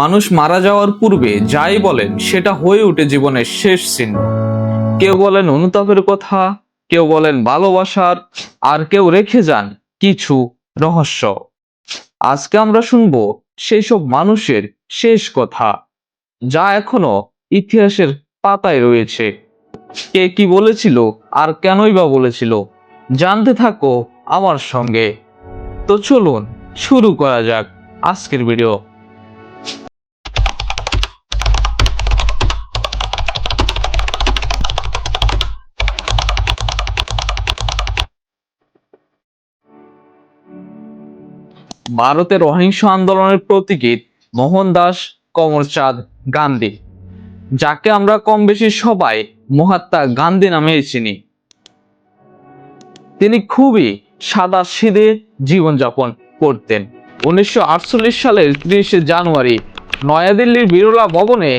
মানুষ মারা যাওয়ার পূর্বে যাই বলেন, সেটা হয়ে ওঠে জীবনের শেষ চিহ্ন। কেউ বলেন অনুতাপের কথা, কেউ বলেন ভালোবাসার, আর কেউ রেখে যান কিছু রহস্য। আজকে আমরা শুনব সেই সব মানুষের শেষ কথা, যা এখনও ইতিহাসের পাতায় রয়েছে। কে কি বলেছিল, আর কেনই বা বলেছিল, জানতে থাকো আমার সঙ্গে। তো চলুন, শুরু করা যাক আজকের ভিডিও। ভারতের অহিংস আন্দোলনের প্রতীকী মোহনদাস কমরচাঁদ গান্ধী, যাকে আমরা কম বেশি সবাই মহাত্মা গান্ধী নামে চিনি। তিনি খুবই সাদা সিধে জীবনযাপন করতেন। উনিশশো আটচল্লিশ সালের তিরিশে জানুয়ারি নয়াদিল্লির বিরলা ভবনে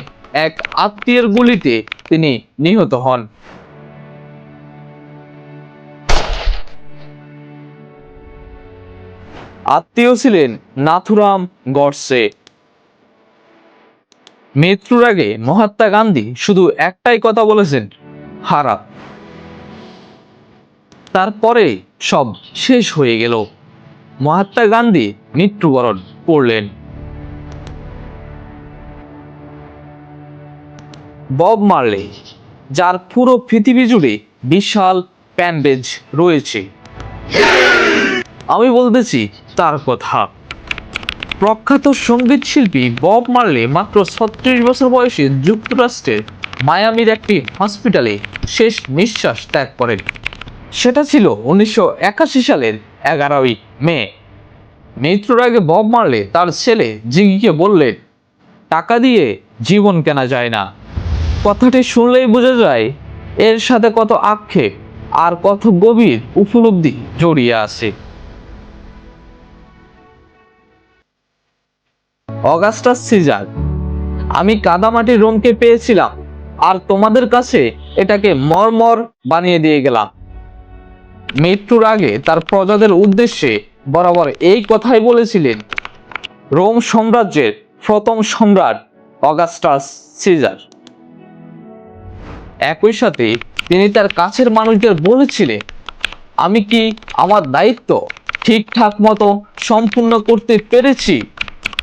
এক আত্মীয়ের গুলিতে তিনি নিহত হন। আত্মীয় ছিলেন নাথুরাম গডসে। মৃত্যুর আগে মহাত্মা গান্ধী শুধু একটাই কথা বলেছেন হারা তারপরে সব শেষ হয়ে গেল। মহাত্মা গান্ধী মৃত্যুবরণ করলেন। বব মারলে, যার পুরো পৃথিবী জুড়ে বিশাল প্যান্ডেজ রয়েছে। আমি বলতেছি, তার কথা। প্রখ্যাত সংগীত শিল্পী বব মার্লে মাত্র ছত্রিশ বছর বয়সে যুক্তরাষ্ট্রের মায়ামির একটি হসপিটালে শেষ নিঃশ্বাস ত্যাগ করেন। সেটা ছিল উনিশশো একাশি সালের এগারোই মে। মৃত্যুর আগে বব মার্লে তার ছেলে জিগিকে বললেন, টাকা দিয়ে জীবন কেনা যায় না। কথাটি শুনলেই বোঝা যায়, এর সাথে কত আক্ষেপ আর কত গভীর উপলব্ধি জড়িয়ে আছে। Augustus Caesar. আমি কাদামাটির রোমকে পেয়েছিলাম, আর তোমাদের কাছে এটাকে মরমর বানিয়ে দিয়ে গেলাম। মৃত্যুর আগে তার প্রজাদের উদ্দেশ্যে বরাবর এই কথাই বলেছিলেন, রোম সাম্রাজ্যের প্রথম সম্রাট অগাস্টাস সিজার। একই সাথে তিনি তার কাছের মানুষদের বলেছিলেন, আমি কি আমার দায়িত্ব ঠিকঠাক মতো সম্পূর্ণ করতে পেরেছি?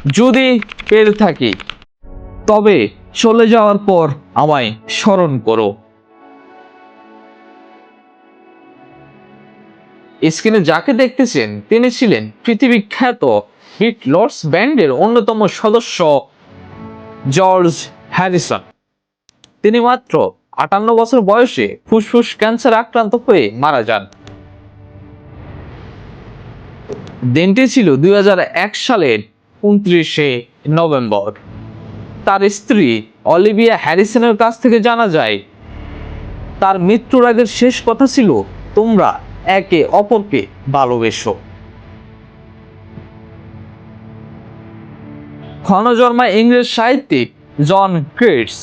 যদি পেরে থাকি, তবে চলে যাওয়ার পর আমায় স্মরণ করো। স্ক্রিনে যাকে দেখতেছেন, তিনি ছিলেন পৃথিবী খ্যাত হিট লর্ডস ব্যান্ডের অন্যতম সদস্য জর্জ হ্যারিসন। তিনি মাত্র আটান্ন বছর বয়সে ফুসফুস ক্যান্সার আক্রান্ত হয়ে মারা যান। দিনটি ছিল দুই হাজার এক সালের উনত্রিশে নভেম্বর। তার স্ত্রী অলিভিয়া হ্যারিসনের কাছ থেকে জানা যায়, তার মৃত্যুর আগের শেষ কথা ছিল, তোমরা একে অপরকে ভালোবেসো। ক্ষণজন্মা ইংরেজ সাহিত্যিক জন ক্রিটস,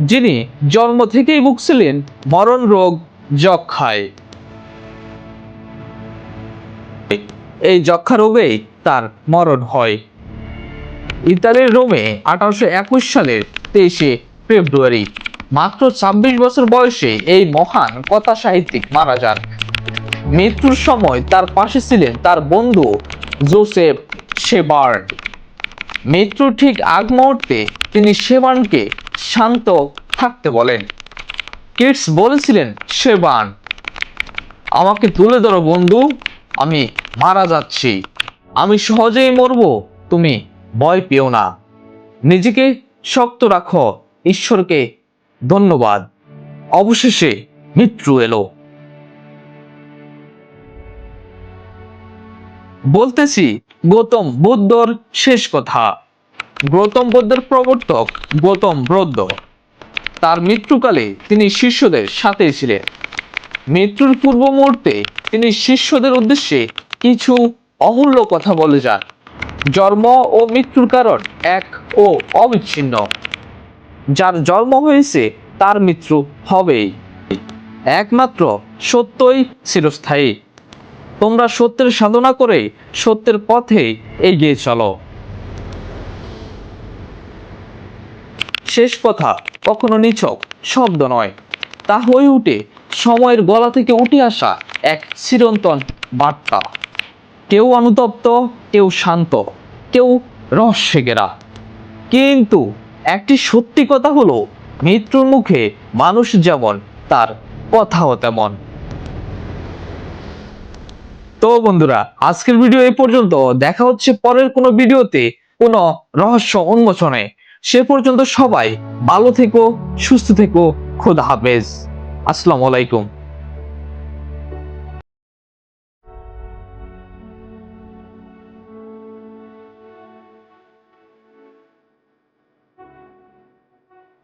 যিনি জন্ম থেকেই ভুগছিলেন মরণ রোগ যক্ষায়। এই যক্ষা রোগেই তার মরণ হয়। ইতালির রোমে আঠারোশো একুশ সালের তেইশে ফেব্রুয়ারি। মাত্র ছাব্বিশ বছর বয়সে এই মহান কথা সাহিত্যিক মারা যান। মৃত্যুর সময় তার পাশে ছিলেন তার বন্ধু জোসেফ শেবার্ন মৃত্যুর ঠিক আগ মুহূর্তে তিনি শেবার্নকে শান্ত থাকতে বলেন। কিডস বলেছিলেন, শেবার্ন, আমাকে তুলে ধরো বন্ধু, আমি মারা যাচ্ছি। আমি সহজেই মরবো, তুমি ভয় পেও না। নিজেকে শক্ত রাখো। ঈশ্বরকে ধন্যবাদ। অবশেষে মৃত্যু এলো। বলতেছি, গৌতম বুদ্ধর শেষ কথা। গৌতম বুদ্ধের প্রবর্তক গৌতম বুদ্ধ। তার মৃত্যুকালে তিনি শিষ্যদের সাথে ছিলেন। মৃত্যুর পূর্ব মুহূর্তে তিনি শিষ্যদের উদ্দেশ্যে কিছু অমূল্য কথা বলে যান। জন্ম ও মৃত্যুর কারণ এক ও অবিচ্ছিন্ন। যার জন্ম হয়েছে, তার মৃত্যু হবেই। একমাত্র সত্যই চিরস্থায়ী। তোমরা সত্যের সাধনা করে সত্যের পথে এগিয়ে চলো। শেষ কথা, কখনো নিছক, শব্দ নয়। তা হয়ে উঠে সময়ের গলা থেকে উঠে আসা এক চিরন্তন বার্তা। কেউ অনুতপ্ত, কেউ শান্ত, কেউ রহস্যে ঘেরা। কিন্তু একটি সত্যি কথা হলো, মৃত্যুর মুখে মানুষ যেমন, তার কথাও তেমন। তো বন্ধুরা, আজকের ভিডিও এই পর্যন্ত। দেখা হচ্ছে পরের কোনো ভিডিওতে, কোনো রহস্য উন্মোচনে। সে পর্যন্ত সবাই ভালো থেকো, সুস্থ থেকো, খোদা হাফেজ। আসসালামু আলাইকুম।